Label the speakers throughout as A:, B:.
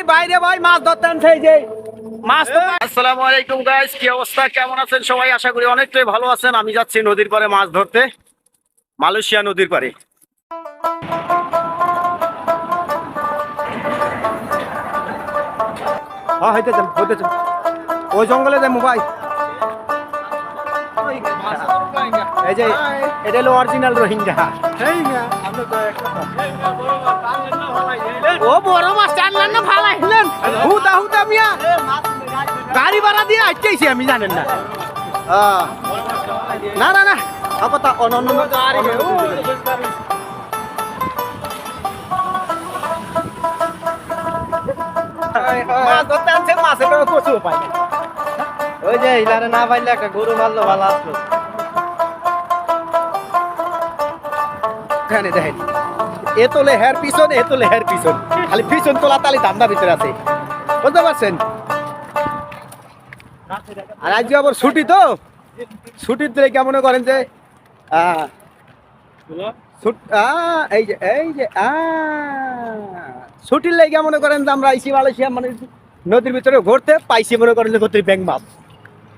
A: এই বাইরে ভাই মাছ ধরতে আনছে যে। মাছ তো
B: আসসালামু আলাইকুম গাইস কি অবস্থা? কেমন আছেন সবাই? আশা করি অনেকটাই ভালো আছেন। আমি যাচ্ছি নদীর পাড়ে মাছ ধরতে। মালয়েশিয়া নদীর
A: হ্যাঁ হইতে হইতে যাম ওই জঙ্গলে যাই মোবাইল এই যে এটা হলো অরিজিনাল রোহিঙ্গা। ও বড় মাছ টানলেন না ভালো হিলেন হুদা হুদা মিয়া। গাড়ি ভাড়া দিয়ে আইতেছি আমি জানেন না। না না না আপা অনন্য মাছ ধরতে আনছে মাছের কচু পাই
C: ওই যে হিলারে না পাইলে একটা গরু মারলো ভালো আসলো।
A: এখানে দেখেন। এ তোলে হের পিছন, এ তোলে হের পিছন। খালি পিছন তোলা তালি ধান্দা ভিতরে আছে। বুঝতে পারছেন? আর আজকে আবার ছুটি তো? ছুটির দিলে কেমন করেন যে এই যে এই যে ছুটির লেগে মনে করেন যে আমরা আইসি মালয়েশিয়া মানে নদীর ভিতরে ঘুরতে পাইছি মনে করেন যে ঘুরতে ব্যাং মাছ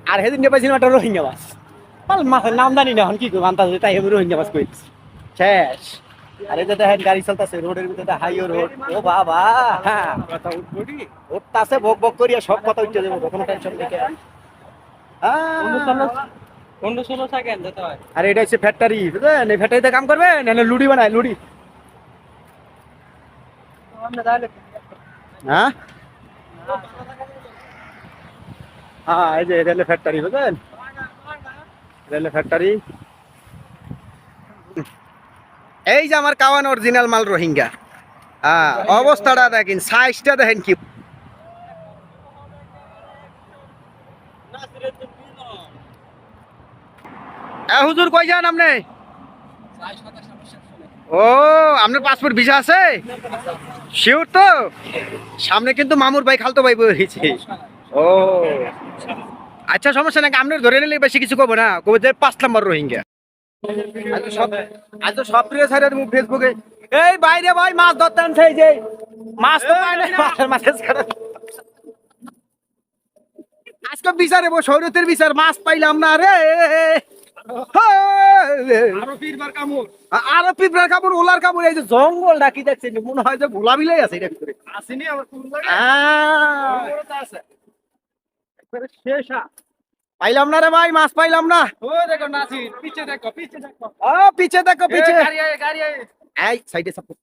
A: আর সেদিন পাইছিলাম একটা রোহিঙ্গা মাছ মাছের নাম জানি না এখন কি করব, আন্দাজ তাই রোহিঙ্গা মাছ করেছি শেষ। আর এই যে দেখেন গাড়ি চলতেছে, রোডের ভিতরে হাইও রোড। ও বাবা। হ্যাঁ। উঠতাছে, বক বক করিয়া সব কথা উঠতে দেবো কোনো টেনশন নেই আরে এটা হচ্ছে ফ্যাক্টরি বুঝলেন? এই ফ্যাক্টরিতে কাম করবে? নাহলে লুডি বানায়, লুডি। হ্যাঁ? হ্যাঁ এই যে রেলে ফ্যাক্টরি বুঝলেন? রেলে ফ্যাক্টরি এই যে আমার কাওয়ান অরিজিনাল মাল রোহিঙ্গা। হ্যাঁ অবস্থাটা দেখেন সাইজটা দেখেন কি। হুজুর কই যান আপনি? ও, আপনার পাসপোর্ট ভিসা আছে? শিওর তো? সামনে কিন্তু মামুর ভাই, খালতো ভাই বলেছে ও। আচ্ছা সমস্যা নাকি আপনার ধরে নিলে বেশি কিছু কবো না। কবে পাঁচ নম্বর রোহিঙ্গা। আজ তো সব আজ তো সব প্রিয় সাইডে ফেসবুকে। এই বাইরে ভাই মাছ ধরতে আনছে এই যে। মাছ তো পায় না। মাছের মাছ ছাড়া আজকে বিচারে বো সৌরতের বিচার মাছ পাইলাম না রে। আরও পিঁপড়ার কামড় ওলার কামড় এই যে জঙ্গল ডাকি যাচ্ছে মনে হয় যে ভোলা বিলাই আছে এটা ভিতরে। শেষ। পাইলাম না রে ভাই মাছ পাইলাম না।
C: দেখো নাসির পিছে দেখো পিছে দেখো।
A: ও পিছে দেখো পিছে।
C: গাড়ি আয় গাড়ি আয়।
A: এই সাইডে সাপোর্ট